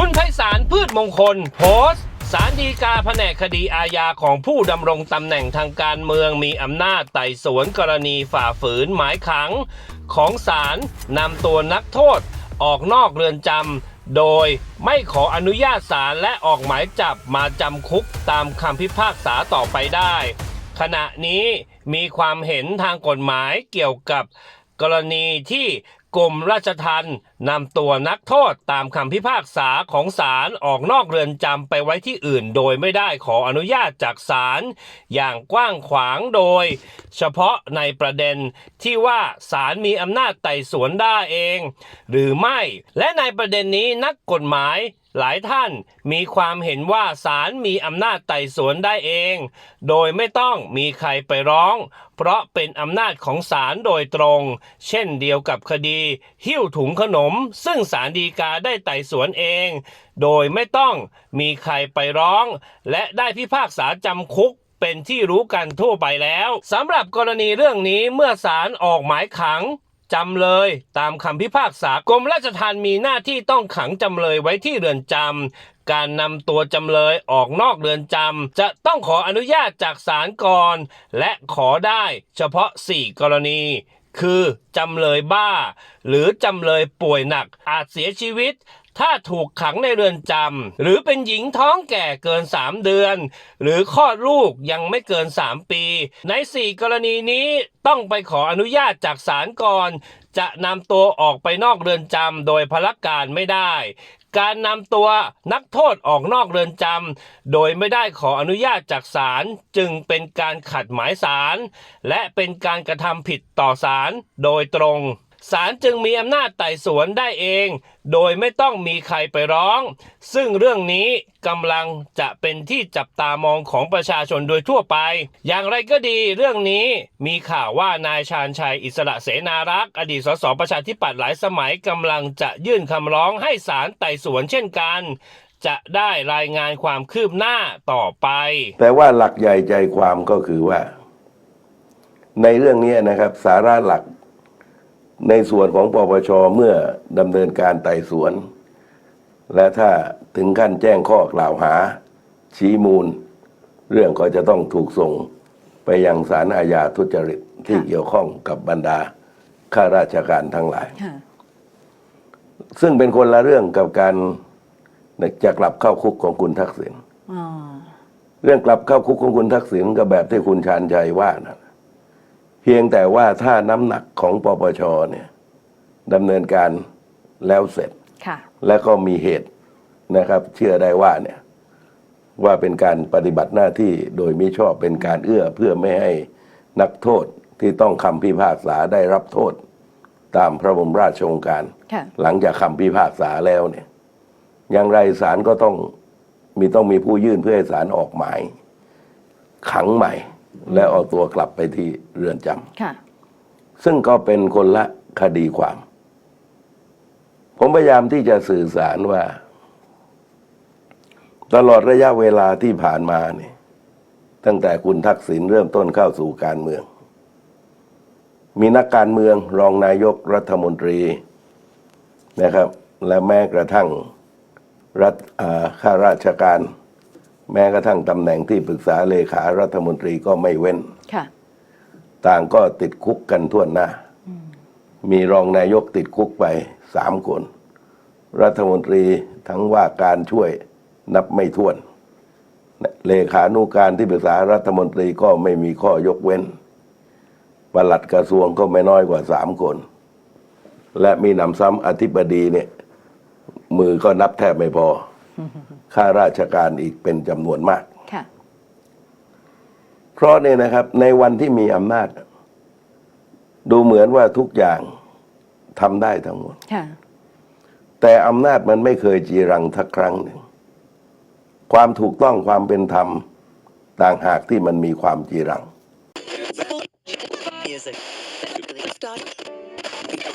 คุณไพศาลพืชมงคลโพสต์สารดีกาแผนกคดีอาญาของผู้ดำรงตำแหน่งทางการเมืองมีอำนาจไต่สวนกรณีฝ่าฝืนหมายขัง ของศาลนำตัวนักโทษ ออกนอกเรือนจำโดยไม่ขออนุญาตศาลและออกหมายจับมาจำคุกตามคำพิพากษาต่อไปได้ ขณะนี้มีความเห็นทางกฎหมายเกี่ยวกับกรณีที่ กรมราชทัณฑ์นำตัวนักโทษตามคำพิพากษาของศาลออกนอกเรือนจำไปไว้ที่อื่น โดยไม่ได้ขออนุญาตจากศาลอย่างกว้างขวางโดย เฉพาะในประเด็นที่ว่าศาลมีอำนาจไต่สวนได้เอง หรือไม่และในประเด็นนี้นักกฎหมายหลายท่านมีความเห็นว่าศาลมีอำนาจไต่สวนได้เอง โดยไม่ต้องมีใครไปร้อง เพราะเป็นอำนาจของศาลโดยตรง เช่นเดียวกับคดีหิ้วถุงขนม ซึ่งศาลฎีกาได้ไต่สวนเอง โดยไม่ต้องมีใครไปร้อง และได้พิพากษาจำคุกเป็นที่รู้กันทั่วไปแล้วสำหรับกรณีเรื่องนี้เมื่อศาลออกหมายขังจำเลยตามคำพิพากษากรมราชทัณฑ์มีหน้าที่ต้องขังจำเลยไว้ที่เรือนจำการนำตัวจำเลยออกนอกเรือนจำจะต้องขออนุญาตจากศาลก่อน และขอได้เฉพาะ 4 กรณี คือจำเลยบ้า หรือจำเลยป่วยหนักอาจเสียชีวิต ถ้าถูกขังในเรือนจำหรือเป็นหญิงท้องแก่เกิน 3 เดือน หรือคลอดลูกยังไม่เกิน 3 ปี ใน 4 กรณีนี้ต้องไปขออนุญาตจากศาลก่อน จะนำตัวออกไปนอกเรือนจำโดยพลการไม่ได้ การนำตัวนักโทษออกนอกเรือนจำโดยไม่ได้ขออนุญาตจากศาลจึงเป็นการขัดหมายศาลและเป็นการกระทำผิดต่อศาลโดยตรง ศาลจึงมีอำนาจไต่สวนได้เอง โดยไม่ต้องมีใครไปร้อง ซึ่งเรื่องนี้กำลังจะเป็นที่จับตามองของประชาชนโดยทั่วไป อย่างไรก็ดีเรื่องนี้มีข่าวว่านายชาญชัยอิสระเสนารักษ์อดีตสสประชาธิปัตย์หลายสมัยกำลังจะยื่นคำร้องให้ศาลไต่สวนเช่นกัน จะได้รายงานความคืบหน้าต่อไปแต่ว่าหลักใหญ่ใจความก็คือว่า ในเรื่องนี้นะครับ สาระหลัก ในส่วนของปปชเมื่อดำเนินการไต่สวน และถ้าถึงขั้นแจ้งข้อกล่าวหา ชี้มูล เรื่องก็จะต้องถูกส่งไปยังศาลอาญาทุจริตที่ค่ะเกี่ยวข้องกับบรรดาข้าราชการทั้งหลายค่ะซึ่งเป็นคนละเรื่องกับการจะกลับเข้าคุกของคุณทักษิณอ๋อเรื่องกลับเข้าคุกของคุณทักษิณก็แบบที่คุณชาญชัยว่านะเพียงแต่ว่าถ้าน้ำหนักของปปชเนี่ยดำเนินการแล้วเสร็จค่ะและก็มีเหตุนะครับ เชื่อได้ว่าเนี่ยว่าเป็นการปฏิบัติหน้าที่โดยมิชอบเป็นการเอื้อเพื่อไม่ให้นักโทษที่ต้องคำพิพากษาได้รับโทษ ตามพระบรมราชโองการค่ะหลังจากคำพิพากษาแล้วเนี่ยอย่างไรศาลก็ต้องมีต้องมีผู้ยื่นเพื่อให้ศาลออกหมาย ขังใหม่ และเอาตัวกลับไปที่เรือนจค่ะำซึ่งก็เป็นคนละคดีความ ผมพยายามที่จะสื่อสารว่า ตลอดระยะเวลาที่ผ่านมาเนี่ยตั้งแต่คุณทักษิณเริ่มต้นเข้าสู่การเมือง มีนักการเมืองรองนายกรัฐมนตรีนะครับ และแม้กระทั่งรัฐอ่าข้าราชการ แม้กระทั่งตำแหน่งที่ปรึกษาเลขารัฐมนตรีก็ไม่เว้น ค่ะ ต่างก็ติดคุกกันทั่วหน้า มีรองนายกติดคุกไปสามคน รัฐมนตรีทั้งว่าการช่วยนับไม่ถ้วน เลขานุการที่ปรึกษารัฐมนตรีก็ไม่มีข้อยกเว้นปลัดกระทรวงก็ไม่น้อยกว่าสามคน และมีหนำซ้ำอธิบดีเนี่ย มือก็นับแทบไม่พอ ข้าราชการอีกเป็นจำนวนมากค่ะเพราะเนี่ยนะครับ ในวันที่มีอำนาจ ดูเหมือนว่าทุกอย่างทำได้ทั้งหมดค่ะแต่อำนาจมันไม่เคยจีรังทักครั้งหนึ่ง ความถูกต้องความเป็นธรรมต่างหากที่มันมีความจีรัง Music.